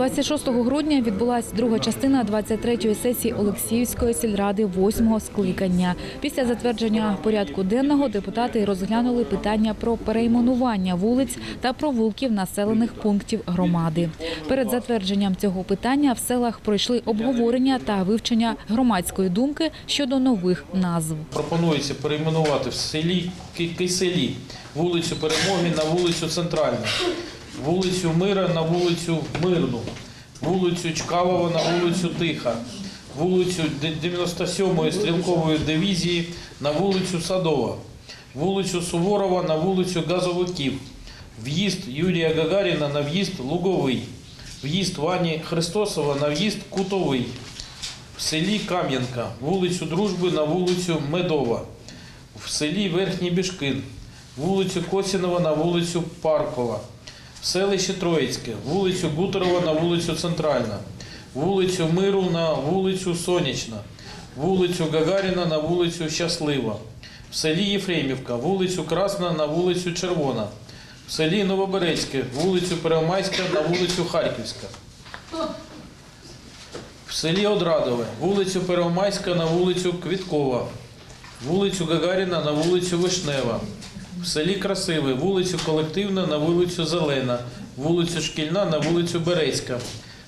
26 грудня відбулася друга частина 23-ї сесії Олексіївської сільради 8-го скликання. Після затвердження порядку денного депутати розглянули питання про перейменування вулиць та провулків населених пунктів громади. Перед затвердженням цього питання в селах пройшли обговорення та вивчення громадської думки щодо нових назв. Пропонується перейменувати в селі Ки- Киселі вулицю Перемоги на вулицю Центральну, вулицю Мира на вулицю Мирну, вулицю Чкалова на вулицю Тиха, вулицю 97-ї стрілкової дивізії на вулицю Садова, вулицю Суворова на вулицю Газовиків, в'їзд Юрія Гагаріна на в'їзд Луговий, в'їзд Вані Христосова на в'їзд Кутовий. В селі Кам'янка, вулицю Дружби на вулицю Медова, в селі Верхній Бішкин, вулицю Косінова на вулицю Паркова, в селищі Троїцьке, вулицю Бутерова на вулицю Центральна, вулицю Миру на вулицю Сонячна, вулицю Гагаріна на вулицю Щаслива, в селі Єфремівка, вулицю Красна на вулицю Червона, в селі Новоберецьке, вулицю Первомайська на вулицю Харківська. В селі Одрадове, вулицю Первомайська на вулицю Квіткова, вулицю Гагаріна на вулицю Вишнева, в селі Красиве, вулицю Колективна на вулицю Зелена, вулицю Шкільна на вулицю Берецька,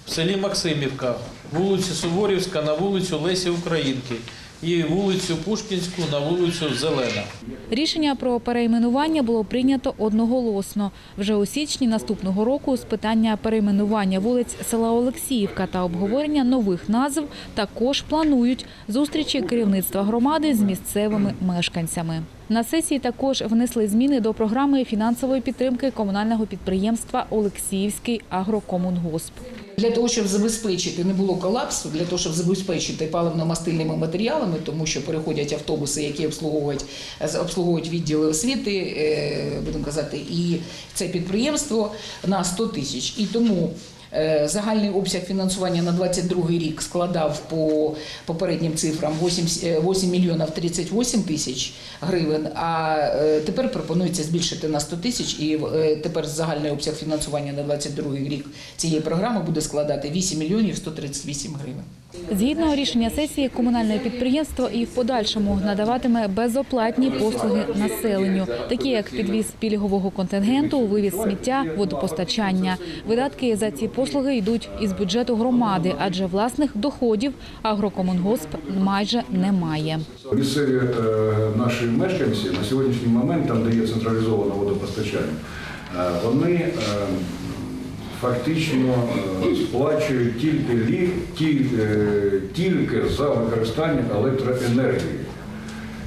в селі Максимівка, вулицю Суворівська на вулицю Лесі Українки і вулицю Пушкінську на вулицю Зелена. Рішення про перейменування було прийнято одноголосно. Вже у січні наступного року з питання перейменування вулиць села Олексіївка та обговорення нових назв також планують зустрічі керівництва громади з місцевими мешканцями. На сесії також внесли зміни до програми фінансової підтримки комунального підприємства Олексіївський агрокомунгосп. Для того, щоб забезпечити, не було колапсу, для того, щоб забезпечити паливно-мастильними матеріалами, тому що переходять автобуси, які обслуговують, обслуговують відділи освіти, е, будемо казати, і це підприємство на 100 тисяч. І тому загальний обсяг фінансування на 22 рік складав по попереднім цифрам 8, с- е, 8 мільйонів 38 тисяч гривень, а е, тепер пропонується збільшити на 100 тисяч, і е, тепер загальний обсяг фінансування на 22 рік цієї програми буде складати 8 мільйонів 138 гривень. Згідно рішення сесії, комунальне підприємство і в подальшому надаватиме безоплатні послуги населенню, такі як підвіз пільгового контингенту, вивіз сміття, водопостачання. Видатки за ці послуги йдуть із бюджету громади, адже власних доходів агрокомунгосп майже немає. Місцеві е, наші мешканці на сьогоднішній момент, там де є централізоване водопостачання, е, вони е, фактично е, сплачують тільки, е, тільки за використання електроенергії.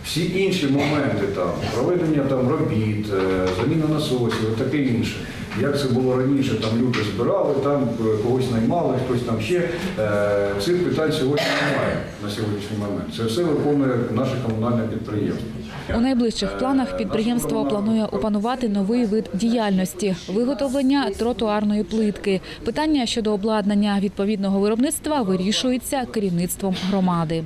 Всі інші моменти там проведення там робіт, е, заміна насосів, таке інше. Як це було раніше, там люди збирали, там е, когось наймали, хтось там ще. Е, Цих питань сьогодні немає на сьогоднішній момент. Це все виконує наше комунальне підприємство. У найближчих планах підприємство планує опанувати новий вид діяльності виготовлення тротуарної плитки. Питання щодо обладнання відповідного виробництва вирішується керівництвом громади.